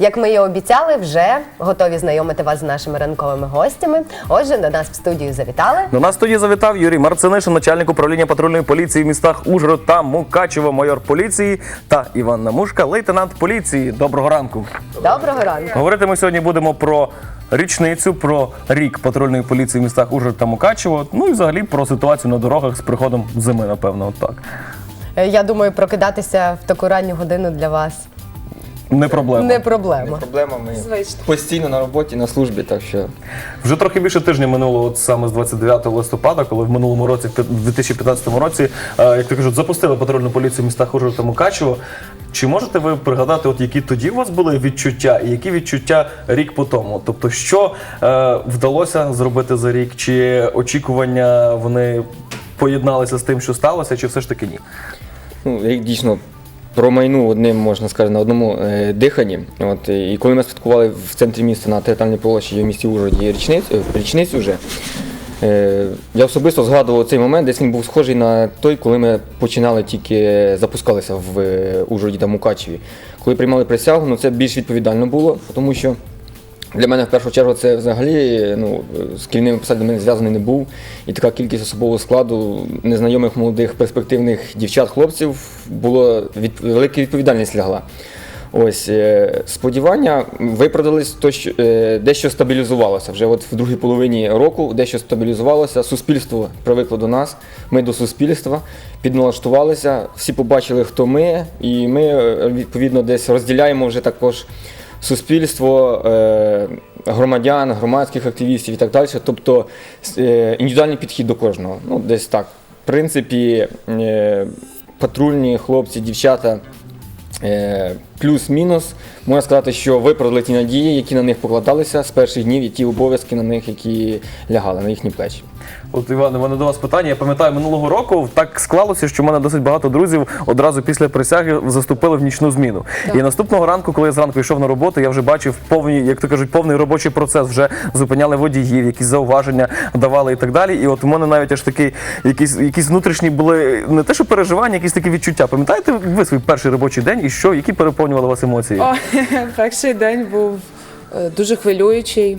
Як ми і обіцяли, вже готові знайомити вас з нашими ранковими гостями. Отже, до нас в студію завітали. До нас тоді завітав Юрій Марцинишин, начальник управління патрульної поліції в містах Ужгород та Мукачево, майор поліції та Іван Намушка, лейтенант поліції. Доброго ранку. Доброго ранку. Говорити ми сьогодні будемо про річницю, про рік патрульної поліції в містах Ужгород та Мукачево. Ну і взагалі про ситуацію на дорогах з приходом зими, напевно, от так. Е, Я думаю, прокидатися в таку ранню годину для вас Не проблема. не проблема. Проблема ми постійно на роботі, на службі, так що Вже трохи більше тижня минуло, от саме з 29 листопада, коли в минулому році, в 2015 році, е, як то кажуть, запустили патрульну поліцію в містах Ужгород та Мукачево. Чи можете ви пригадати, от які тоді у вас були відчуття, і які відчуття рік по тому? Тобто, що е, вдалося зробити за рік, чи очікування вони поєдналися з тим, що сталося, чи все ж таки ні? ну, рік дійсно промайнув одним, можна сказати, на одному е, диханні. От, і коли ми святкували в центрі міста на театральній площі в місті Ужгороді річниць, е, річницю вже, е, я особисто згадував цей момент, десь він був схожий на той, коли ми починали тільки запускалися в Ужгороді та Мукачеві. Коли приймали присягу, ну це більш відповідально було, тому що. Для мене в першу чергу це взагалі ну, з керівними посадами мене зв'язаний не був. І така кількість особового складу незнайомих молодих перспективних дівчат, хлопців було від, велика відповідальність лягла. Ось е, сподівання виправдались, то що е, дещо стабілізувалося. Вже от в другій половині року дещо стабілізувалося. Суспільство привикло до нас, ми до суспільства підналаштувалися. Всі побачили, хто ми, і ми е, відповідно десь розділяємо вже також суспільство, е, громадян, громадських активістів і так далі. Тобто е, індивідуальний підхід до кожного. Ну, десь так. В принципі, е, патрульні хлопці, дівчата. Плюс-мінус, можна сказати, що виправдали ті надії, які на них покладалися з перших днів, і ті обов'язки на них, які лягали на їхні плечі. От Іван, у мене до вас питання. Я пам'ятаю, минулого року так склалося, що в мене досить багато друзів одразу після присяги заступили в нічну зміну. І наступного ранку, коли я зранку йшов на роботу, я вже бачив повні, як то кажуть, повний робочий процес. Вже зупиняли водіїв, якісь зауваження давали і так далі. І от у мене навіть аж такий якісь, якісь внутрішні були не те, що переживання, якісь такі відчуття. Пам'ятаєте ви свій перший робочий день і що, які переповнювали вас емоції? О, перший день був дуже хвилюючий,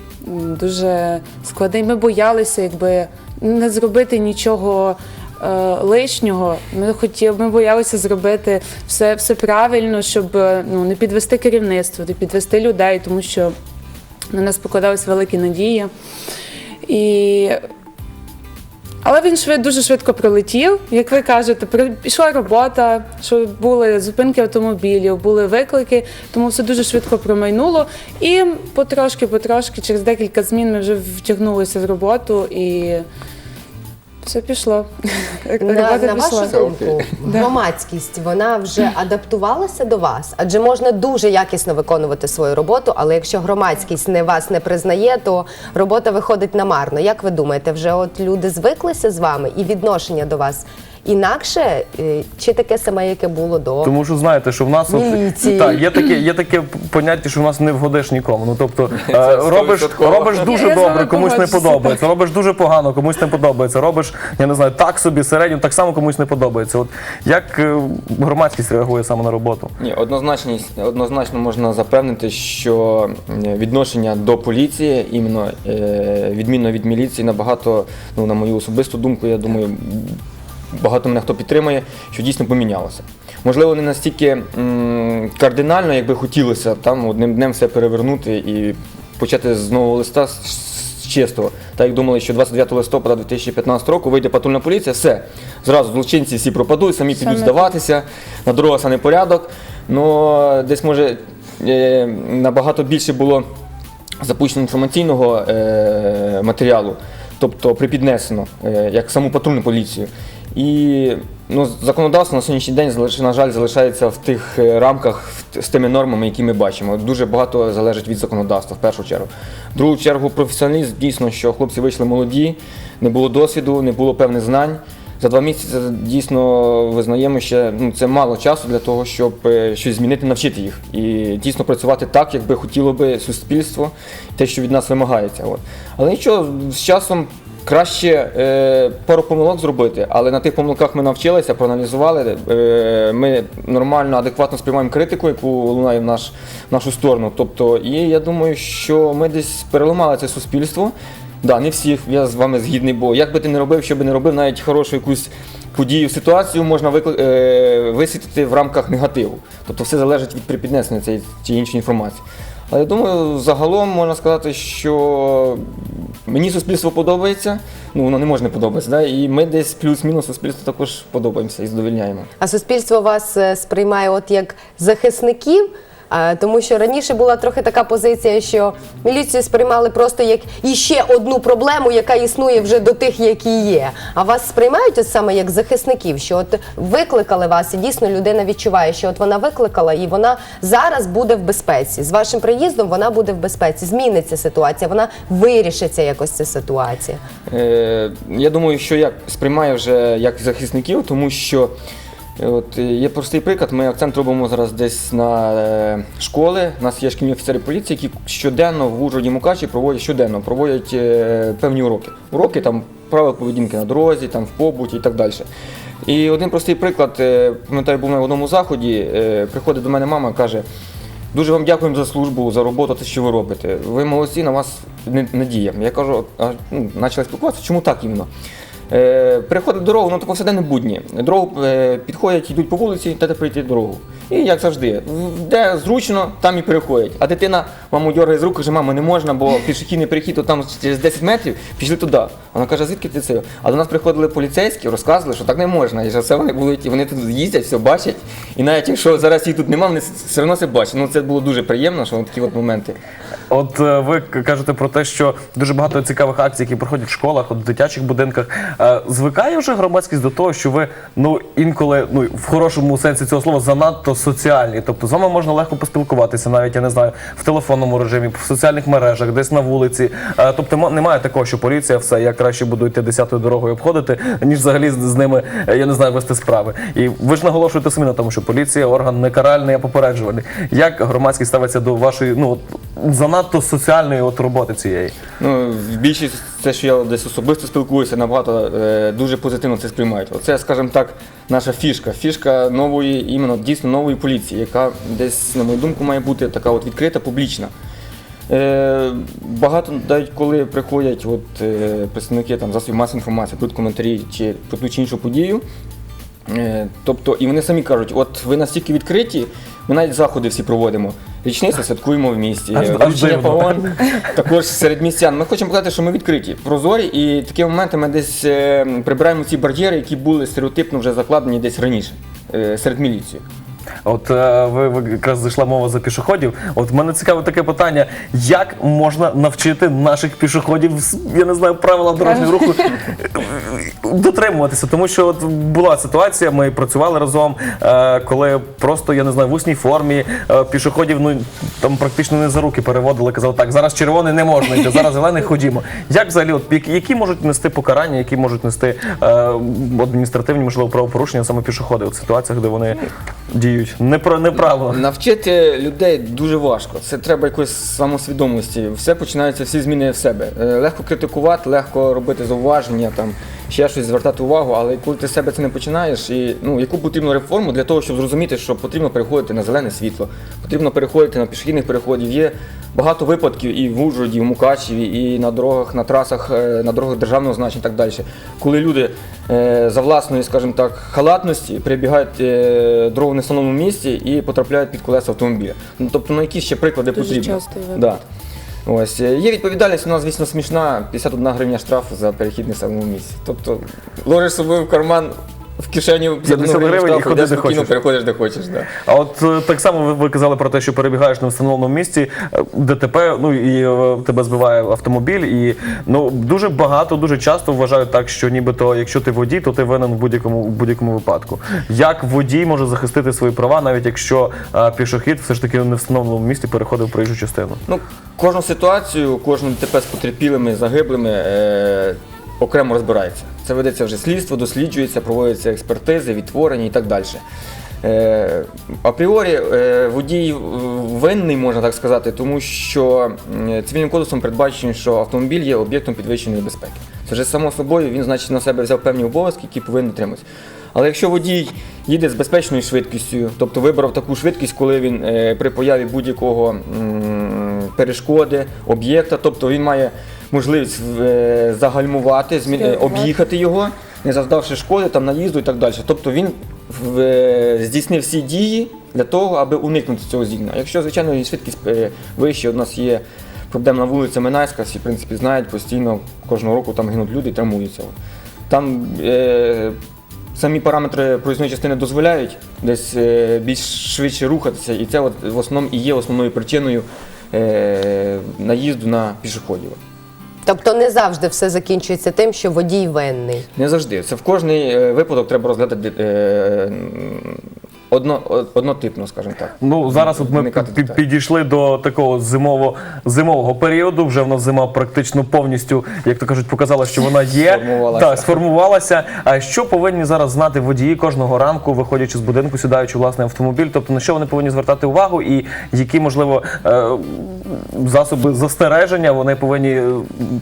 дуже складний. Ми боялися, якби не зробити нічого е, лишнього. Ми хотіли, ми боялися зробити все, все правильно, щоб е, ну, не підвести керівництво, не підвести людей, тому що на нас покладались великі надії. І але він швид, дуже швидко пролетів. Як ви кажете, пішла робота, що були зупинки автомобілів, були виклики, тому все дуже швидко промайнуло. І потрошки, потрошки, через декілька змін ми вже втягнулися в роботу і все пішло. На, Робота на вашу пішла. думку, громадськість вона вже адаптувалася до вас, адже можна дуже якісно виконувати свою роботу, але якщо громадськість не вас не признає, то робота виходить намарно. Як ви думаєте, вже от люди звиклися з вами і відношення до вас інакше, е, чи таке саме, яке було до Тому що знаєте, що в нас от- та, є таке, є таке поняття, що в нас не вгодиш нікому. Ну тобто е, робиш, робиш дуже Я добре, комусь не подобається. Робиш дуже погано, комусь не подобається. Робиш, я не знаю, так собі середньо, так само комусь не подобається. От як е, громадськість реагує саме на роботу? Ні, однозначність, однозначно можна запевнити, що відношення до поліції, іменно е, відмінно від міліції, набагато, ну, на мою особисту думку, я думаю, багато мене хто підтримує, що дійсно помінялося. Можливо, не настільки м, кардинально, як би хотілося там одним днем все перевернути і почати з нового листа з, з чистого. Так як думали, що 29 листопада 2015 року вийде патрульна поліція, все. Зразу злочинці всі пропадуть, самі підуть Саме здаватися, на дорогах стане порядок. Ну, десь може е, набагато більше було запущено інформаційного е, матеріалу, тобто припіднесено, е, як саму патрульну поліцію. І ну, законодавство на сьогоднішній день, на жаль, залишається в тих е, рамках з тими нормами, які ми бачимо. Дуже багато залежить від законодавства, в першу чергу. В другу чергу, професіоналізм дійсно, що хлопці вийшли молоді, не було досвіду, не було певних знань. За два місяці дійсно визнаємо ще ну це мало часу для того, щоб е, щось змінити, навчити їх і дійсно працювати так, як би хотіло би суспільство, те, що від нас вимагається. От. Але нічого, з часом Краще е, пару помилок зробити, але на тих помилках ми навчилися, проаналізували. Е, ми нормально, адекватно сприймаємо критику, яку лунає в наш, в нашу сторону. Тобто, і я думаю, що ми десь переламали це суспільство. Да, не всіх, я з вами згідний, бо як би ти не робив, що би не робив, навіть хорошу якусь подію, ситуацію можна викли... е, висвітлити в рамках негативу. Тобто все залежить від припіднесення цієї чи іншої інформації. Але я думаю, загалом можна сказати, що мені суспільство подобається, ну воно не може не подобатися, да? і ми десь плюс-мінус суспільству також подобаємося і задовільняємо. А суспільство вас е, сприймає от як захисників. Тому що раніше була трохи така позиція, що міліцію сприймали просто як іще одну проблему, яка існує вже до тих, які є. А вас сприймають саме як захисників, що от викликали вас, і дійсно людина відчуває, що от вона викликала, і вона зараз буде в безпеці. З вашим приїздом вона буде в безпеці. Зміниться ситуація, вона вирішиться якось ця ситуація. Е, я думаю, що як сприймає вже як захисників, тому що от, е, є простий приклад. Ми акцент робимо зараз десь на е, школи. У нас є шкільні офіцери поліції, які щоденно в Ужгороді Мукачі проводять щоденно проводять е, певні уроки. Уроки там правил поведінки на дорозі, там в побуті і так далі. І один простий приклад, е, пам'ятаю, був на одному заході. е, Приходить до мене мама, каже. Дуже вам дякуємо за службу, за роботу, те, що ви робите. Ви молодці, на вас не- надія. Я кажу, ну, почали спілкуватися, чому так іменно? Е, переходить дорогу, ну то повсякденне будні. Дорогу е, підходять, йдуть по вулиці, дайте прийти дорогу. І як завжди, де зручно, там і переходять. А дитина маму дергає з рук, каже, мама, не можна, бо пішохідний перехід то там через 10 метрів пішли туди. Вона каже, звідки ти це? А до нас приходили поліцейські, розказували, що так не можна. І що це вони будуть, і вони тут їздять, все бачать. І навіть якщо зараз їх тут немає, вони все одно це бачать. Ну це було дуже приємно, що от такі от моменти. От е, ви кажете про те, що дуже багато цікавих акцій, які проходять в школах, в дитячих будинках. Е, Звикає вже громадськість до того, що ви ну інколи, ну в хорошому сенсі цього слова, занадто соціальні. Тобто з вами можна легко поспілкуватися, навіть я не знаю, в телефонному режимі, в соціальних мережах, десь на вулиці. Е, Тобто мо- немає такого, що поліція все, я краще буду йти десятою дорогою обходити, ніж взагалі з, ними, я не знаю, вести справи. І ви ж наголошуєте самі на тому, що поліція орган не каральний, а попереджувальний. Як громадськість ставиться до вашої ну от, занадто соціальної от роботи цієї? Ну, більшість це, що я десь особисто спілкуюся, набагато е, дуже позитивно це сприймають. Оце, скажімо так, наша фішка. Фішка нової, іменно дійсно нової поліції, яка десь, на мою думку, має бути така от відкрита, публічна. Е, багато навіть коли приходять от, е, представники там, засобів масової інформації, тут коментарі чи про ту чи іншу подію. Е, тобто, і вони самі кажуть, от ви настільки відкриті, ми навіть заходи всі проводимо. Річницю святкуємо в місті. Вручення погон також серед містян. Ми хочемо показати, що ми відкриті, прозорі, і такі моменти ми десь е, прибираємо ці бар'єри, які були стереотипно вже закладені десь раніше е, серед міліції. От е, ви, ви якраз зайшла мова за пішоходів. От мене цікаве таке питання: як можна навчити наших пішоходів, я не знаю, правила дорожнього руху дотримуватися? Тому що от була ситуація, ми працювали разом, е, коли просто я не знаю, в усній формі е, пішоходів ну там практично не за руки переводили, казали, так, зараз червоний не можна йти, зараз зелений ходімо. Як взагалі, от які, які можуть нести покарання, які можуть нести е, адміністративні можливо правопорушення саме пішоходи в ситуаціях, де вони діють непра- неправо. Навчити людей дуже важко. Це треба якоїсь самосвідомості. Все починається, всі зміни в себе. Е, Легко критикувати, легко робити зауваження, там ще щось звертати увагу, але коли ти себе це не починаєш, і ну яку потрібну реформу для того, щоб зрозуміти, що потрібно переходити на зелене світло, потрібно переходити на пішохідних переходів. Є багато випадків і в Ужгороді, і в Мукачеві, і на дорогах, на трасах, е, на дорогах державного значення і так далі. Коли люди е, за власної, скажімо так, халатності прибігають е, дорогу в нестановленому місці і потрапляють під колеса автомобіля. Ну тобто, на які ще приклади Дуже потрібні? частий випадок. Да. Ось є відповідальність у нас, звісно, смішна 51 гривня штрафу за перехід в нестановленому місці. Тобто ложиш собою в карман в кишеню 50 гривень і ходи, де хочеш. переходиш де хочеш. Да. А от е, так само ви, ви казали про те, що перебігаєш на встановленому місці, е, ДТП, ну і е, тебе збиває автомобіль. І ну дуже багато, дуже часто вважають так, що нібито, якщо ти водій, то ти винен в будь-якому в будь-якому випадку. Як водій може захистити свої права, навіть якщо е, пішохід все ж таки не в встановленому місці переходив проїжджу частину? Ну, кожну ситуацію, кожну ДТП з потерпілими, загиблими е, окремо розбирається. Це ведеться вже слідство, досліджується, проводяться експертизи, відтворення і так далі. Е, апріорі е, водій винний, можна так сказати, тому що цивільним кодексом передбачено, що автомобіль є об'єктом підвищеної безпеки. Це вже само собою він, значить, на себе взяв певні обов'язки, які повинен дотримуватися. Але якщо водій їде з безпечною швидкістю, тобто вибрав таку швидкість, коли він е, при появі будь-якого перешкоди, об'єкта, тобто він має можливість е, загальмувати, змі- е, об'їхати його, не завдавши шкоди, там, наїзду і так далі. Тобто він в- е, здійснив всі дії для того, аби уникнути цього зіткнення. Якщо, звичайно, і швидкість е, вища, у нас є проблемна вулиця Минайська, всі в принципі знають, постійно кожного року там гинуть люди і травмуються. Там е, самі параметри проїзної частини дозволяють десь е, більш швидше рухатися, і це от в основному і є основною причиною е, наїзду на пішоходів. Тобто не завжди все закінчується тим, що водій винний. Не завжди. Це в кожний е, випадок треба розглядати е, одно, однотипно, скажімо так. Ну зараз от ми Уникати пі- підійшли до такого зимово зимового періоду. Вже в нас зима практично повністю, як то кажуть, показала, що вона є. Сформувалася. Так, сформувалася. А що повинні зараз знати водії кожного ранку, виходячи з будинку, сідаючи власний автомобіль? Тобто на що вони повинні звертати увагу, і які можливо е, засоби застереження вони повинні, е,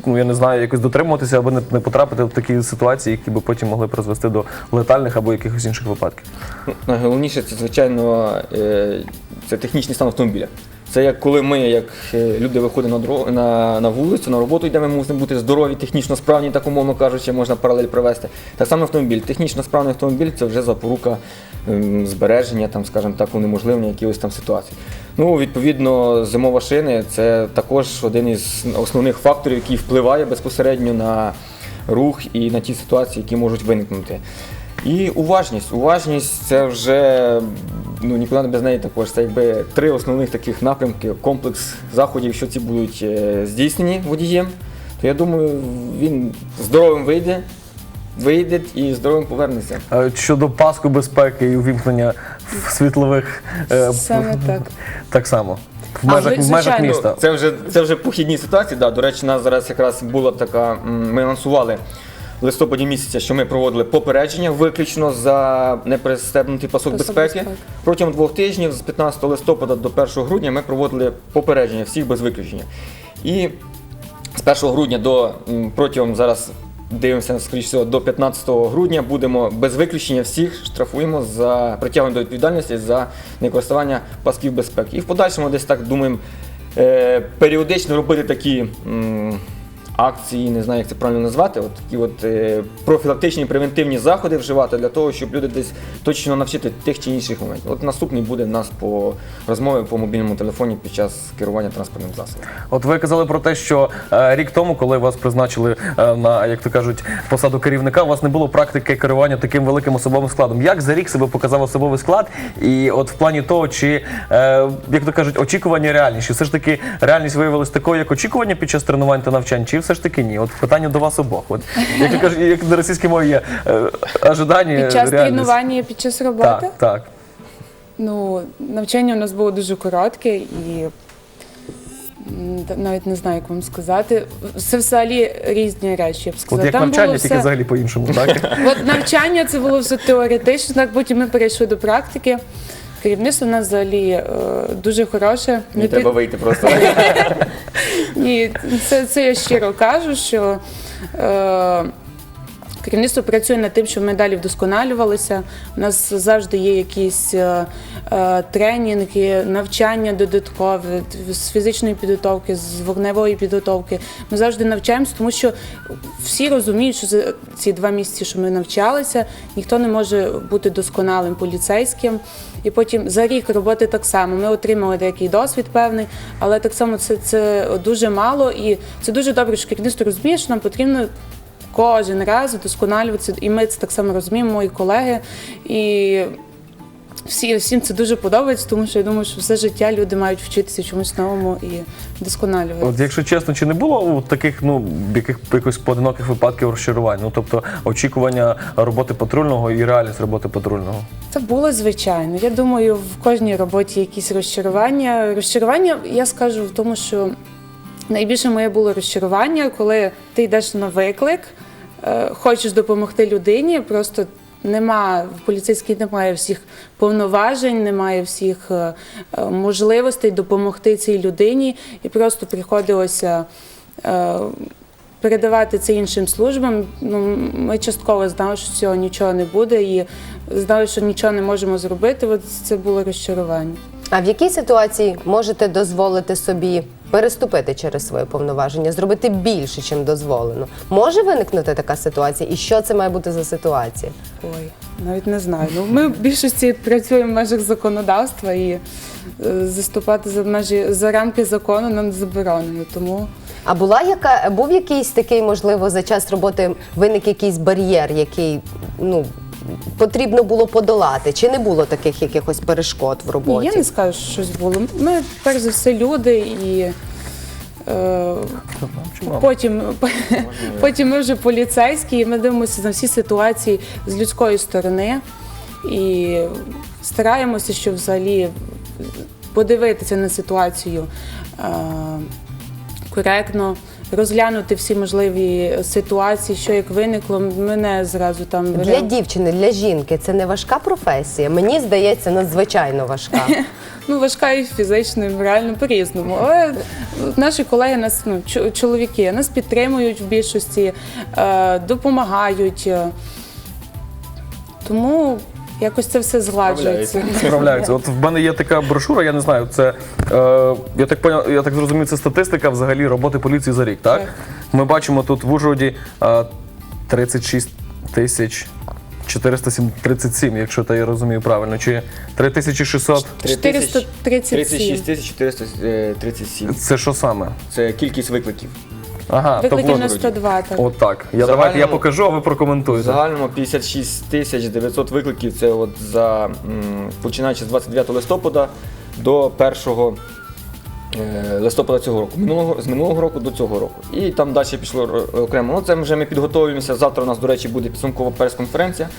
ну я не знаю, якось дотримуватися, аби не, не потрапити в такі ситуації, які би потім могли призвести до летальних або якихось інших випадків. Ну, Найголовніше це, звичайно, е, це технічний стан автомобіля. Це як коли ми, як е, люди, виходимо на, дорогу, на, на вулицю, на роботу йдемо, ми мусимо бути здорові, технічно справні, так умовно кажучи, можна паралель привести. Так само автомобіль. Технічно справний автомобіль це вже запорука ем, збереження, там, скажімо так, унеможливлення якихось там ситуацій. Ну, відповідно, зимова шини це також один із основних факторів, який впливає безпосередньо на рух і на ті ситуації, які можуть виникнути. І уважність. Уважність це вже ну, нікуди не без неї також. Це якби три основних таких напрямки, комплекс заходів, що ці будуть е, здійснені водієм, то я думаю, він здоровим вийде, вийде і здоровим повернеться. Е, Щодо паску безпеки і увімкнення світлових е, Саме так. так само в А межах, ви, в межах міста. Це вже, це вже похідні ситуації. Да. До речі, у нас зараз якраз була така. Ми анонсували в листопаді місяця, що ми проводили попередження виключно за непристебнутий пасок Пасок безпеки. безпеки. Протягом двох тижнів, з 15 листопада до 1 грудня, ми проводили попередження всіх без виключення. І з 1 грудня до м, протягом зараз. Дивимося, скоріш всього, до 15 грудня будемо без виключення всіх штрафуємо за притягнення до відповідальності за некористування пасків безпеки. І в подальшому десь так думаємо е, періодично робити такі м, акції, не знаю, як це правильно назвати, от такі от е, профілактичні превентивні заходи вживати для того, щоб люди десь точно навчити тих чи інших моментів. От наступний буде в нас по розмові по мобільному телефоні під час керування транспортним засобом. От ви казали про те, що е, рік тому, коли вас призначили е, на, як то кажуть, посаду керівника, у вас не було практики керування таким великим особовим складом. Як за рік себе показав особовий склад? І от в плані того, чи е, як то кажуть, очікування реальніші, все ж таки реальність виявилась такою, як очікування під час тренувань та навчань, чи все ж таки ні? От питання до вас обох. От як то кажуть, як на російській мові є е, ожидання, Під час реальність. тренування, під час роботи. Так, так. Ну, навчання у нас було дуже коротке і м, та- навіть не знаю, як вам сказати. Це взагалі різні речі, я б От сказала. як Там навчання, було тільки все- взагалі по-іншому, так? От навчання це було все теоретично, так потім ми перейшли до практики. Керівництво у нас взагалі е, дуже хороше. Не Ми треба під- вийти просто. Ні, це, це я щиро кажу, що е, керівництво працює над тим, щоб ми далі вдосконалювалися. У нас завжди є якісь е, е, тренінги, навчання додаткове з фізичної підготовки, з вогневої підготовки. Ми завжди навчаємося, тому що всі розуміють, що за ці два місяці, що ми навчалися, ніхто не може бути досконалим поліцейським. І потім за рік роботи так само. Ми отримали деякий досвід певний, але так само це, це дуже мало, і це дуже добре, що керівництво розуміє, що нам потрібно. Кожен раз вдосконалюватися, і ми це так само розуміємо, мої колеги. І всі, всім це дуже подобається, тому що я думаю, що все життя люди мають вчитися чомусь новому і вдосконалюватися. От якщо чесно, чи не було у таких ну яких якихось поодиноких випадків розчарувань? Ну тобто очікування роботи патрульного і реальність роботи патрульного? Це було звичайно. Я думаю, в кожній роботі якісь розчарування. Розчарування, я скажу в тому, що найбільше моє було розчарування, коли ти йдеш на виклик, хочеш допомогти людині, просто. Нема в поліцейській немає всіх повноважень, немає всіх е, е, можливостей допомогти цій людині, і просто приходилося е, передавати це іншим службам. Ну, ми частково знали, що цього нічого не буде, і знали, що нічого не можемо зробити. От це було розчарування. А в якій ситуації можете дозволити собі переступити через свої повноваження, зробити більше, чим дозволено? Може виникнути така ситуація? І що це має бути за ситуація? Ой, навіть не знаю. Ну, ми в більшості працюємо в межах законодавства і е, заступати за межі за рамки закону нам заборонено. Тому А була яка був якийсь такий, можливо, за час роботи виник якийсь бар'єр, який ну потрібно було подолати? Чи не було таких якихось перешкод в ні, роботі? я не скажу, що щось було. Ми перш за все люди і. Е, Потім, потім ми вже поліцейські, і ми дивимося на всі ситуації з людської сторони і стараємося, щоб взагалі подивитися на ситуацію е, коректно, розглянути всі можливі ситуації, що як виникло, ми не зразу там Для дівчини, для жінки це не важка професія. Мені здається, надзвичайно важка. Ну, важка і фізично, і морально по-різному. Але наші колеги нас, ну, чоловіки, нас підтримують в більшості, е, допомагають. Тому якось це все згладжується. Справляються. От в мене є така брошура, я не знаю, це е, я так поняв, я так зрозумів, це статистика взагалі роботи поліції за рік, так? Так. Ми бачимо тут в Ужгороді е, 36 тисяч 437, якщо то я розумію правильно, чи 3600. 437. 36 тисяч 437. Це що саме? Це кількість викликів. Ага, Викликів тобто, на 102, так. от так. Я В давайте я покажу, а ви В прокоментуєте. загальному 56 тисяч 900 викликів. Це от за м, починаючи з 29 листопада до 1 е, листопада цього року. Минулого з минулого року до цього року. І там далі пішло е, окремо. Ну це вже ми підготовлюємося. Завтра у нас, до речі, буде підсумкова прес-конференція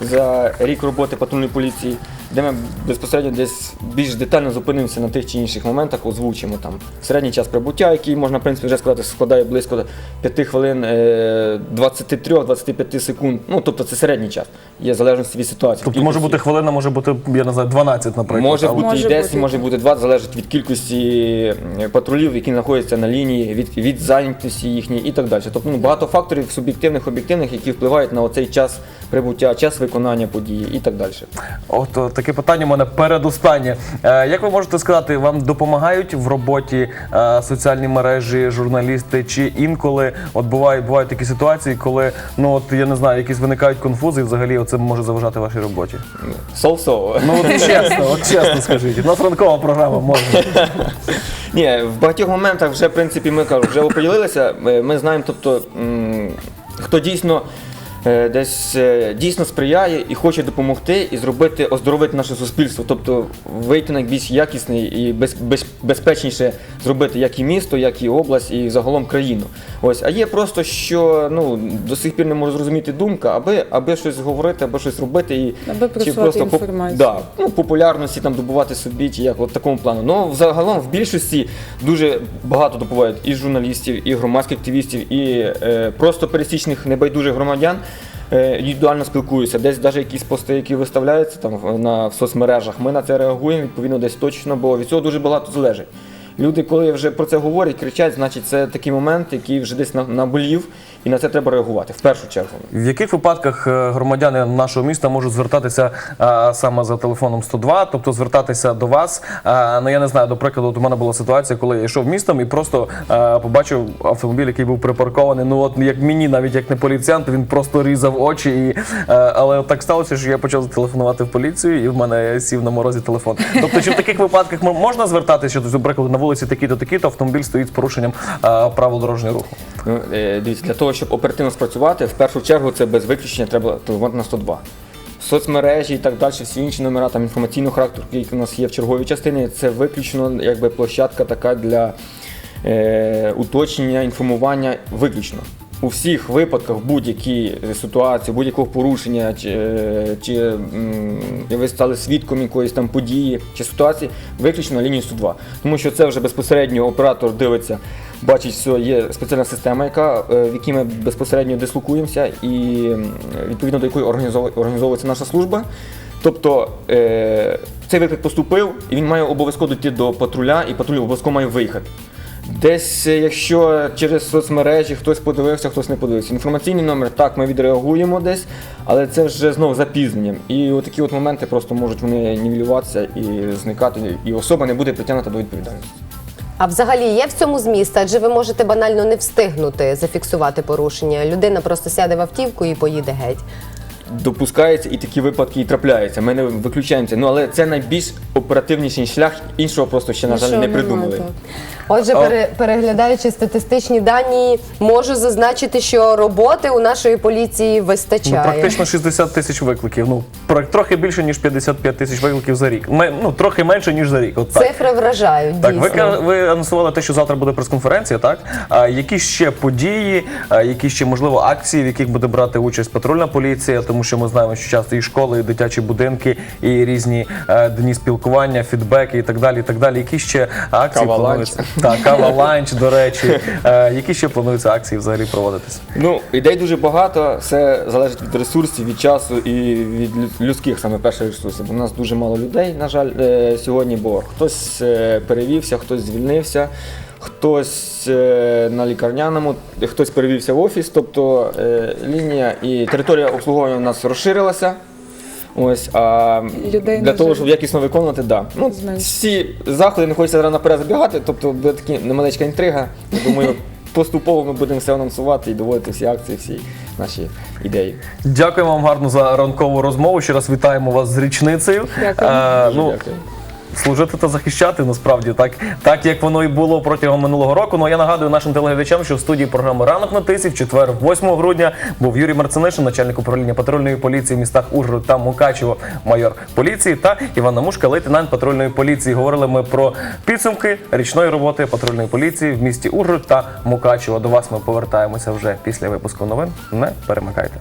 за рік роботи патрульної поліції, де ми безпосередньо десь більш детально зупинимося на тих чи інших моментах, озвучимо там середній час прибуття, який можна в принципі вже сказати, складає близько 5 хвилин е, 23-25 секунд. Ну тобто це середній час. Є в залежності від ситуації. Тобто може бути хвилина, може бути, я не знаю, 12, наприклад. Може бути Може і 10, бути. може бути 20, залежить від кількості патрулів, які знаходяться на лінії, від, від зайнятості їхньої і так далі. Тобто ну, багато факторів суб'єктивних, об'єктивних, які впливають на оцей час прибуття, час виконання події і так далі. От таке питання у мене передостаннє. Е, як ви можете сказати, вам допомагають в роботі е, соціальні мережі, журналісти, чи інколи от бувають, бувають такі ситуації, коли ну от я не знаю, якісь виникають конфузи, і взагалі це може заважати вашій роботі? Соу-соу. Ну от чесно, от чесно скажіть. У нас ранкова програма можна. Ні, в багатьох моментах вже, в принципі, ми кажу, вже оприділилися. Е, Ми знаємо, тобто, м, хто дійсно десь е, дійсно сприяє і хоче допомогти і зробити, оздоровити наше суспільство, тобто вийти на більш якісний і без, без, безпечніше зробити як і місто, як і область, і загалом країну. Ось, а є просто що ну до сих пір не можу зрозуміти думка, аби, аби щось говорити, аби щось робити і Аби просувати поп- інформацію. Да, ну, популярності там добувати собі, чи як от такому плану. Ну, взагалом в більшості дуже багато добувають і журналістів, і громадських активістів, і е, просто пересічних небайдужих громадян. Е, індивідуально спілкуються, десь навіть якісь пости, які виставляються там на в соцмережах. Ми на це реагуємо відповідно десь точно, бо від цього дуже багато залежить. Люди, коли вже про це говорять, кричать, значить це такий момент, який вже десь на- наболів, і на це треба реагувати в першу чергу. В яких випадках е, громадяни нашого міста можуть звертатися е, саме за телефоном 102, тобто звертатися до вас? Е, Ну я не знаю, до прикладу, от у мене була ситуація, коли я йшов містом і просто е, побачив автомобіль, який був припаркований. Ну от як мені, навіть як не поліціянт, він просто різав очі. І, е, але так сталося, що я почав телефонувати в поліцію, і в мене сів на морозі телефон. Тобто, чи в таких випадках можна звертатися, що до прикладу на вулиці такі-то такі-то автомобіль стоїть з порушенням е, правил дорожнього руху? Ну, е, дивіться, для того, щоб оперативно спрацювати, в першу чергу це без виключення треба телефонувати на 102. Соцмережі і так далі, всі інші номера там інформаційного характеру, які у нас є в черговій частині, це виключно якби площадка така для е, уточнення, інформування виключно. У всіх випадках будь-які ситуації, будь-якого порушення, чи, е, чи м, ви стали свідком якоїсь там події чи ситуації, виключно на лінію 102. Тому що це вже безпосередньо оператор дивиться, бачить, що є спеціальна система, яка, е, в якій ми безпосередньо дислокуємося, і відповідно до якої організовує- організовується наша служба. Тобто е, цей виклик поступив, і він має обов'язково дійти до патруля, і патруль обов'язково має виїхати. Десь, е, якщо через соцмережі хтось подивився, хтось не подивився. Інформаційний номер, так, ми відреагуємо десь, але це вже знову запізненням. І такі от моменти просто можуть вони нівелюватися і зникати, і особа не буде притягнута до відповідальності. А взагалі є в цьому зміст, адже ви можете банально не встигнути зафіксувати порушення. Людина просто сяде в автівку і поїде геть. Допускаються і такі випадки і трапляються. Ми не виключаємо це. Ну але це найбільш оперативніший шлях. Іншого просто ще, на жаль, не придумали. так. Отже, пере- переглядаючи статистичні дані, можу зазначити, що роботи у нашої поліції Ну, вистачає. практично 60 тисяч викликів. Ну пра- трохи більше ніж 55 тисяч викликів за рік. Ме- ну трохи менше ніж за рік. От так. Цифри вражають Так, ви, дійсно. ка- ви анонсували те, що завтра буде прес-конференція, так? А які ще події, а, які ще можливо акції, в яких буде брати участь патрульна поліція, тому що ми знаємо, що часто і школи, і дитячі будинки, і різні е, дні спілкування, фідбеки і так далі. І так далі. Які ще акції Кава-ланч. плануються? Так, кава ланч, до речі. Е, які ще плануються акції взагалі проводитися? Ну, ідей дуже багато, все залежить від ресурсів, від часу і від лю- людських саме перших ресурсів. У нас дуже мало людей, на жаль, е, сьогодні, бо хтось е, перевівся, хтось звільнився, хтось на лікарняному, хтось перевівся в офіс, тобто лінія і територія обслуговування у нас розширилася. Ось, а Людей, для того, щоб якісно виконувати, да. Ну, всі заходи не хочеться зараз наперед забігати, тобто буде така немаленька інтрига. Я Думаю, поступово ми будемо все анонсувати і доводити всі акції, всі наші ідеї. Дякуємо вам гарно за ранкову розмову. Ще раз вітаємо вас з річницею. Дякую. Е, ну, дякую. Служити та захищати насправді так, так як воно і було протягом минулого року. Ну я нагадую нашим телеглядачам, що в студії програми Ранок на тисі в четвер, 8 грудня, був Юрій Марцинишин, начальник управління патрульної поліції в містах Ужгород та Мукачево, майор поліції, та Іванна Мушка, лейтенант патрульної поліції. Говорили ми про підсумки річної роботи патрульної поліції в місті Ужгород та Мукачево. До вас ми повертаємося вже після випуску новин. Не перемикайте.